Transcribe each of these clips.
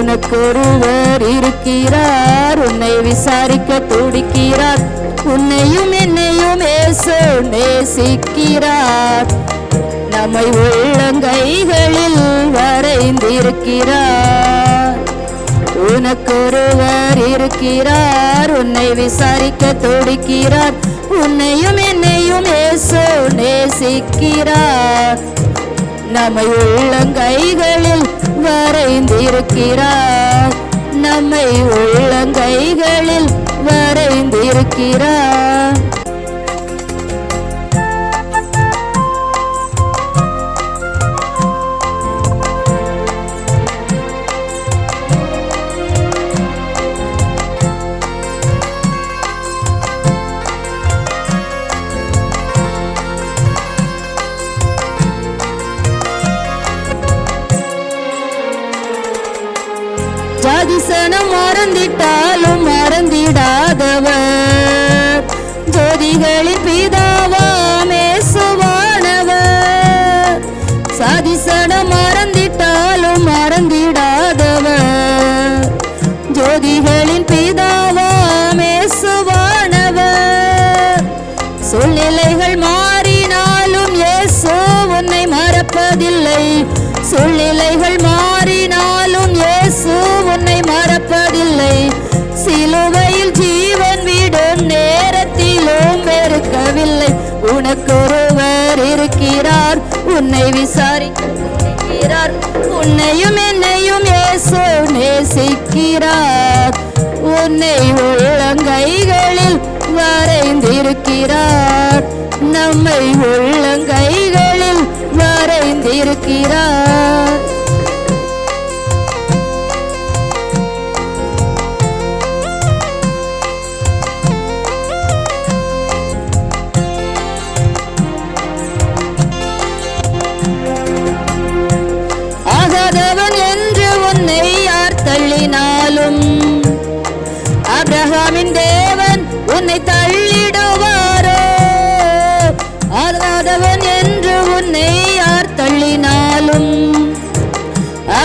உனக்கொருவர் இருக்கிறார். உன்னை விசாரிக்க துடிக்கிறார். உன்னையும் என்னையும் ஏசு நேசிக்கிறார். நம்மை உள்ளங்கைகளில் வரைந்திருக்கிறார். உனக்கொருவர் இருக்கிறார். உன்னை விசாரிக்க துடிக்கிறார். உன்னையும் என்னையும் ஏசு நேசிக்கிறார். நம்மை உள்ளங்கைகளில் வரைந்திருக்கிறார். நம்மை உள்ளங்கைகளில் வரைந்திருக்கிறார். ஜாதிசனம் மறந்திட்டாலும் மறந்திடாதவர். ஜோதிகளின் பிதாவாமேசுவானவர் சாதிசனம் மறந்திட்டாலும் மறந்திடாதவர். ஜோதிகளின் பிதாவாமேசுவானவர் சூழ்நிலைகள் மாறினாலும் ஏசோ உன்னை மறப்பதில்லை. சூழ்நிலைகள் மா எனக்கொருவர் இருக்கிறார். உன்னை விசாரிக்கிறார் உன்னையும் என்னையும் ஏசு நேசிக்கிறார். உன்னை உள்ளங்கைகளில் வரைந்திருக்கிறார். நம்மை உள்ளங்கைகளில் வரைந்திருக்கிறார்.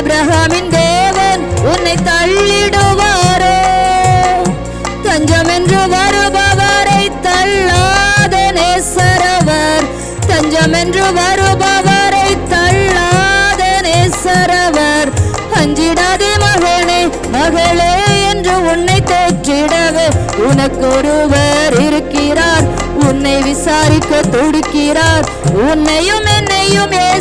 அப்ரஹாமின் தேவன் உன்னை தள்ளிடுவாரோ. தஞ்சம் என்று வருபவரை தள்ளாத நேசரவர். தஞ்சம் என்று வருபவரை தள்ளாத நேசரவர். அஞ்சிடாதே மகனே மகளே என்று உன்னை தேற்றிடவே. உனக்கொருவர் இருக்கிறார் உன்னை விசாரிக்க துடிக்கிறார். உன்னையும் என்னையும் ஏ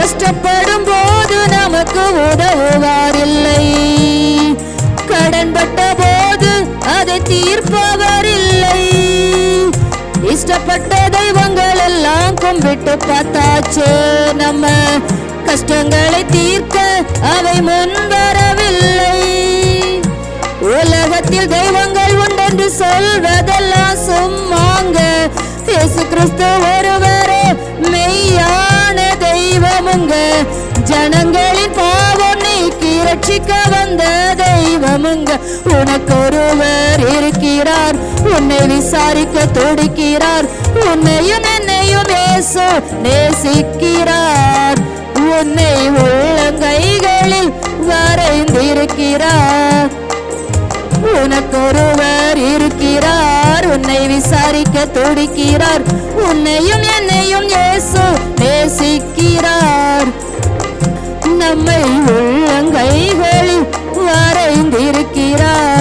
கஷ்டப்படும் போது நமக்கு உதவுவார் உதவுவாரில்லை. கடன்பட்ட போது அதை தீர்ப்பவர் இல்லை இஷ்டப்பட்ட தெய்வங்கள் எல்லாம் கும்பிட்டு பார்த்தாச்சு நம்ம. கஷ்டங்களை தீர்க்க அவை முன்வரவில்லை. உலகத்தில் தெய்வங்கள் உண்டென்று சொல்வதெல்லாம் சும்மாங்க. இயேசு கிறிஸ்து ஒருவர் ஜனங்களின் பாவம் நீக்கி ரட்சிக்க வந்த தெய்வமுங்க உனக்கொருவர் இருக்கிறார் உன்னை விசாரிக்க துடிக்கிறார் உன்னையும் என்னையும் ஏசு நேசிக்கிறார். உன்னை உள்ளங்கைகளில் வரைந்திருக்கிறார். உனக்கொருவர் இருக்கிறார் உன்னை விசாரிக்க துடிக்கிறார் உன்னையும் என்னையும் இயேசு நேசிக்கிறார். நம்மை உள்ளங்கைகளில் வரைந்திருக்கிறார்.